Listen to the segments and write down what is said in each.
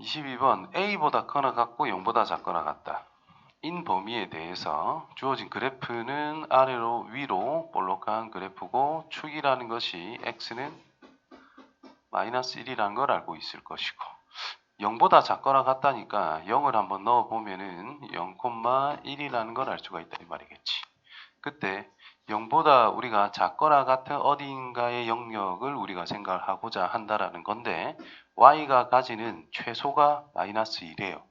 22번 A보다 커나 같고 0보다 작거나 같다. 인 범위에 대해서 주어진 그래프는 아래로 위로 볼록한 그래프고 축이라는 것이 x는 마이너스 1이라는 걸 알고 있을 것이고 0보다 작거나 같다니까 0을 한번 넣어보면 은 0,1이라는 걸 알 수가 있다 이 말이겠지. 그때 0보다 우리가 작거나 같은 어딘가의 영역을 우리가 생각을 하고자 한다라는 건데 y가 가지는 최소가 마이너스 1이에요.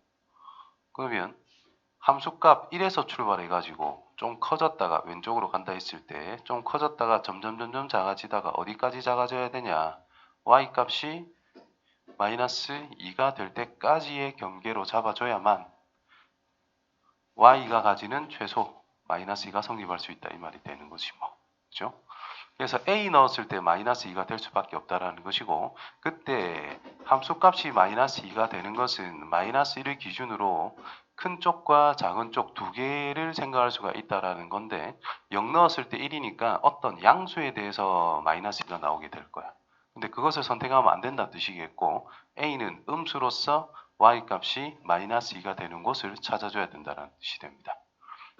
그러면 함수값 1에서 출발해 가지고 좀 커졌다가 왼쪽으로 간다 했을 때 좀 커졌다가 점점 점점 작아지다가 어디까지 작아져야 되냐 y 값이 마이너스 2가 될 때까지의 경계로 잡아줘야만 y가 가지는 최소 마이너스 2가 성립할 수 있다 이 말이 되는 것이 뭐 그죠? 그래서 a 넣었을 때 마이너스 2가 될 수밖에 없다라는 것이고 그때 함수값이 마이너스 2가 되는 것은 마이너스 1을 기준으로 큰 쪽과 작은 쪽 두 개를 생각할 수가 있다라는 건데 0 넣었을 때 1이니까 어떤 양수에 대해서 마이너스 2가 나오게 될 거야. 근데 그것을 선택하면 안 된다 뜻이겠고 a는 음수로서 y 값이 마이너스 2가 되는 곳을 찾아줘야 된다는 뜻이 됩니다.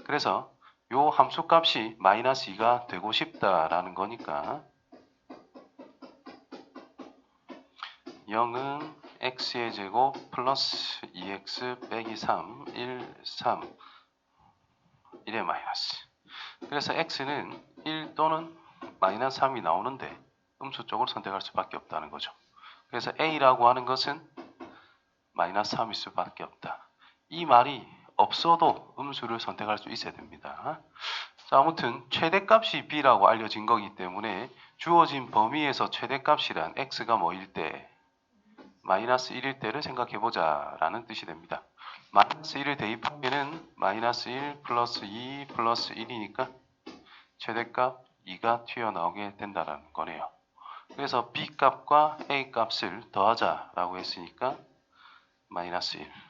그래서 요 함수 값이 마이너스 2가 되고 싶다라는 거니까 0은 x의 제곱 플러스 2x 빼기 3, 1, 3 1의 마이너스 그래서 x는 1 또는 마이너스 3이 나오는데 음수 쪽을 선택할 수밖에 없다는 거죠. 그래서 a라고 하는 것은 마이너스 3일 수밖에 없다. 이 말이 없어도 음수를 선택할 수 있어야 됩니다. 자, 아무튼 최대값이 b라고 알려진 거기 때문에 주어진 범위에서 최대값이란 x가 뭐일 때 마이너스 1일 때를 생각해 보자 라는 뜻이 됩니다. 마이너스 1을 대입하면 마이너스 1 플러스 2 플러스 1이니까 최대값 2가 튀어나오게 된다는 거네요. 그래서 b 값과 a 값을 더하자 라고 했으니까 마이너스 1